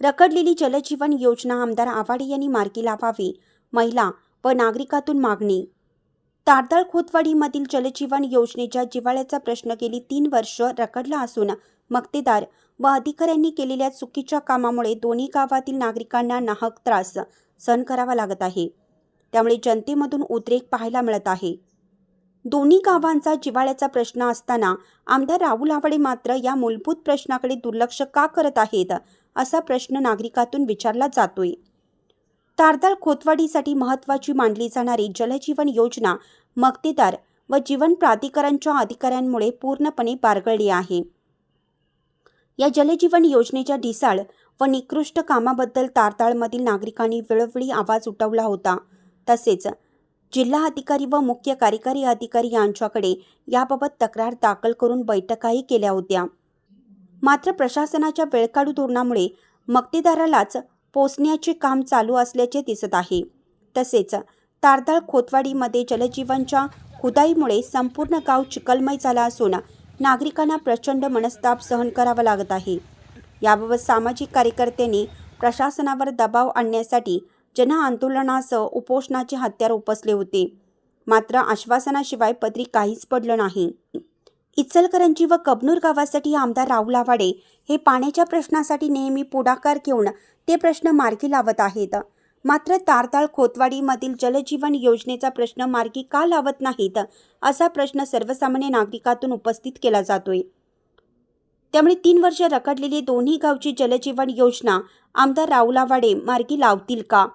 रखडलेली जलजीवन योजना आमदार आवाडे यांनी मार्गी लावावी महिला व नागरिकातून मागणी. तारदाळ खोतवाडीमधील जलजीवन योजनेच्या जिव्हाळ्याचा प्रश्न गेली तीन वर्ष रखडला असून मक्तेदार व अधिकाऱ्यांनी केलेल्या चुकीच्या कामामुळे दोन्ही गावातील नागरिकांना नाहक त्रास सहन करावा लागत आहे. त्यामुळे जनतेमधून उद्रेक पाहायला मिळत आहे. दोन्ही गावांचा जिव्हाळ्याचा प्रश्न असताना आमदार राहुल आवाडे मात्र या मूलभूत प्रश्नाकडे दुर्लक्ष का करत आहेत असा प्रश्न नागरिकातून विचारला जातोय. तारदाळ खोतवाडीसाठी महत्त्वाची मानली जाणारी जलजीवन योजना मक्तेदार व जीवन प्राधिकरणच्या अधिकाऱ्यांमुळे पूर्णपणे बारगळली आहे. या जलजीवन योजनेच्या ढिसाळ व निकृष्ट कामाबद्दल तारताळमधील नागरिकांनी वेळोवेळी आवाज उठवला होता. तसेच जिल्हा अधिकारी व मुख्य कार्यकारी अधिकारी यांच्याकडे याबाबत तक्रार दाखल करून बैठकाही केल्या होत्या. मात्र प्रशासनाच्या वेळकाढू धोरणामुळे मक्तेदारालाच पोचण्याचे काम चालू असल्याचे दिसत आहे. तसेच तारदाळ खोतवाडीमध्ये जलजीवनच्या खुदाईमुळे संपूर्ण गाव चिकलमय झाला असून नागरिकांना प्रचंड मनस्ताप सहन करावा लागत आहे. याबाबत सामाजिक कार्यकर्त्यांनी प्रशासनावर दबाव आणण्यासाठी जनआंदोलनासह उपोषणाचे हत्यार उपसले होते. मात्र आश्वासनाशिवाय पत्री काहीच पडलं नाही. इचलकरंजी व कबनूर गावासाठी आमदार राहुल आवाडे हे पाण्याच्या प्रश्नासाठी नेहमी पुढाकार घेऊन ते प्रश्न मार्गी लावत आहेत. मात्र तारताळ खोतवाडीमधील जलजीवन योजनेचा प्रश्न मार्गी का लावत नाहीत असा प्रश्न सर्वसामान्य नागरिकातून उपस्थित केला जातोय. त्यामुळे तीन वर्ष रखडलेली दोन्ही गावची जलजीवन योजना आमदार राहुल आवाडे मार्गी लावतील का?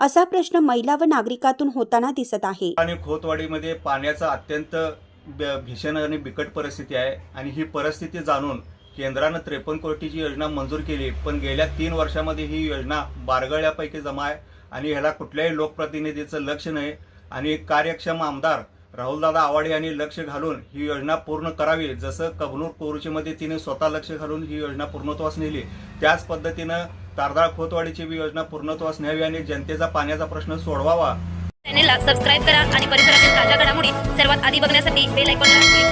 असा प्रश्न महिला व नागरिकातून होताना दिसत आहे. आणि खोतवाडीमध्ये पाण्याचा अत्यंत ब- भीषण आणि बिकट परिस्थिती आहे. आणि ही परिस्थिती जाणून केंद्रानं त्रेपन्न कोटीची योजना मंजूर केली. पण गेल्या तीन वर्षामध्ये ही योजना बारगळ्यापैकी जमा आहे आणि ह्याला कुठल्याही लोकप्रतिनिधीचं लक्ष नाही. आणि कार्यक्षम आमदार राहुलदादा आवाडे यांनी लक्ष घालून ही योजना पूर्ण करावी. जसं कबनूर कोरुचीमध्ये तिने स्वतः लक्ष घालून ही योजना पूर्णत्वास नेली. त्याच पद्धतीनं तारदाळ खोतवाडीची बी योजना पूर्णत्वास न्यावी आणि जनतेचा पाण्याचा प्रश्न सोडवावा. चॅनेलला सबस्क्राईब करा आणि परिसरातील ताज्या घडामोडी सर्वात आधी बघण्यासाठी बेल आयकॉनला क्लिक